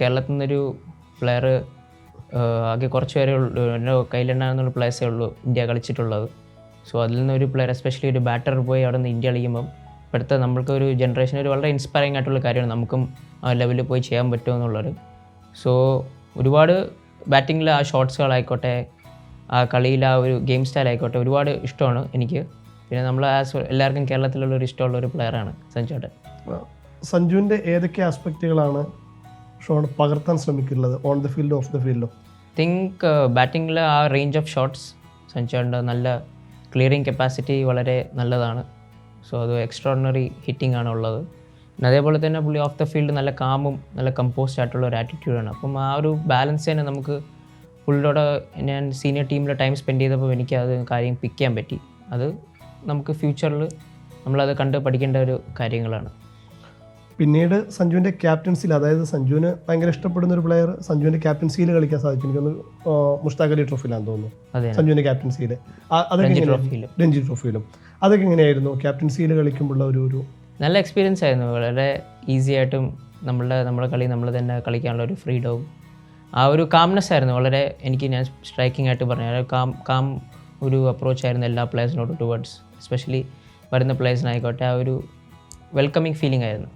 കേരളത്തിൽ നിന്നൊരു പ്ലെയർ ആകെ കുറച്ച് പേരെ ഉള്ളൂ. എന്റെ കയ്യിലുണ്ടാകുന്ന പ്ലേയേഴ്സേ ഉള്ളൂ ഇന്ത്യ കളിച്ചിട്ടുള്ളത്. സോ അതിൽ നിന്നൊരു പ്ലെയർ എസ്പെഷ്യലി ഒരു ബാറ്റർ പോയി അവിടെ നിന്ന് ഇന്ത്യ കളിക്കുമ്പം ഇപ്പോഴത്തെ നമ്മൾക്ക് ഒരു ജനറേഷൻ ഒരു വളരെ ഇൻസ്പയറിംഗ് ആയിട്ടുള്ള കാര്യമാണ് നമുക്കും ആ ലെവലിൽ പോയി ചെയ്യാൻ പറ്റുമെന്നുള്ളത് സോ ഒരുപാട് ബാറ്റിങ്ങിൽ ആ ഷോട്ട്സുകളായിക്കോട്ടെ ആ കളിയിൽ ആ ഒരു ഗെയിം സ്റ്റൈൽ ആയിക്കോട്ടെ ഒരുപാട് ഇഷ്ടമാണ് എനിക്ക്. പിന്നെ നമ്മൾ ആസ് എല്ലാവർക്കും കേരളത്തിലുള്ള ഒരു ഇഷ്ടമുള്ള ഒരു പ്ലെയറാണ് സഞ്ജുട്ടൻ സഞ്ജുവിന്റെ ഏതൊക്കെ ആസ്പെക്റ്റുകളാണ് ഷോൺ പകർത്താൻ ശ്രമിക്കുന്നത് on the field of the ഫീൽഡോ think ബാറ്റിങ്ങിൽ ആ റേഞ്ച് ഓഫ് ഷോട്ട്സ് സഞ്ജുവിന്റെ നല്ല ക്ലിയറിങ് കപ്പാസിറ്റി വളരെ നല്ലതാണ്. സോ അത് എക്സ്ട്രോഡിനറി ഹിറ്റിംഗ് ആണ് ഉള്ളത്. പിന്നെ അതേപോലെ തന്നെ പുള്ളി ഓഫ് ദ ഫീൽഡ് നല്ല കാമും നല്ല കമ്പോസ്റ്റ് ആയിട്ടുള്ള ഒരു ആറ്റിറ്റ്യൂഡാണ് അപ്പം ആ ഒരു ബാലൻസ് തന്നെ നമുക്ക് പുള്ളിയുടെ ഞാൻ സീനിയർ ടീമിൽ ടൈം സ്പെൻഡ് ചെയ്തപ്പോൾ എനിക്ക് അത് കാര്യം പിക്ക് ചെയ്യാൻ പറ്റി. അത് നമുക്ക് ഫ്യൂച്ചറിൽ നമ്മളത് കണ്ട് പഠിക്കേണ്ട ഒരു കാര്യങ്ങളാണ്. പിന്നീട് സഞ്ജുവിന്റെ ക്യാപ്റ്റൻസിയിൽ അതായത് സഞ്ജുവിന് ഭയങ്കര ഇഷ്ടപ്പെടുന്ന ഒരു പ്ലെയർ സഞ്ജുവിന്റെ ക്യാപ്റ്റൻസിയിൽ കളിക്കാൻ സാധിച്ചു എനിക്കൊന്ന് മുഷ്താഖ് അലി ട്രോഫിയിലാണെന്ന് തോന്നുന്നു. സഞ്ജുവിന്റെ ക്യാപ്റ്റൻസിയിൽ അതൊക്കെ രഞ്ജി? ട്രോഫിയിലും അതൊക്കെ എങ്ങനെയായിരുന്നു? ക്യാപ്റ്റൻസിയിൽ കളിക്കുമ്പോഴുള്ള ഒരു ഒരു നല്ല എക്സ്പീരിയൻസ് ആയിരുന്നു. വളരെ ഈസി ആയിട്ടും നമ്മളുടെ നമ്മുടെ കളി നമ്മൾ തന്നെ കളിക്കാനുള്ള ഒരു ഫ്രീഡവും ആ ഒരു കാംനെസ് ആയിരുന്നു. വളരെ എനിക്ക് ഞാൻ സ്ട്രൈക്കിംഗ് ആയിട്ട് പറഞ്ഞു. കാം കാം ഒരു അപ്രോച്ച് ആയിരുന്നു എല്ലാ പ്ലേയേഴ്സിനോടും ടുവേർഡ്സ് എസ്പെഷ്യലി വരുന്ന പ്ലേയേഴ്സിനായിക്കോട്ടെ ആ ഒരു വെൽക്കമിങ് ഫീലിംഗ് ആയിരുന്നു.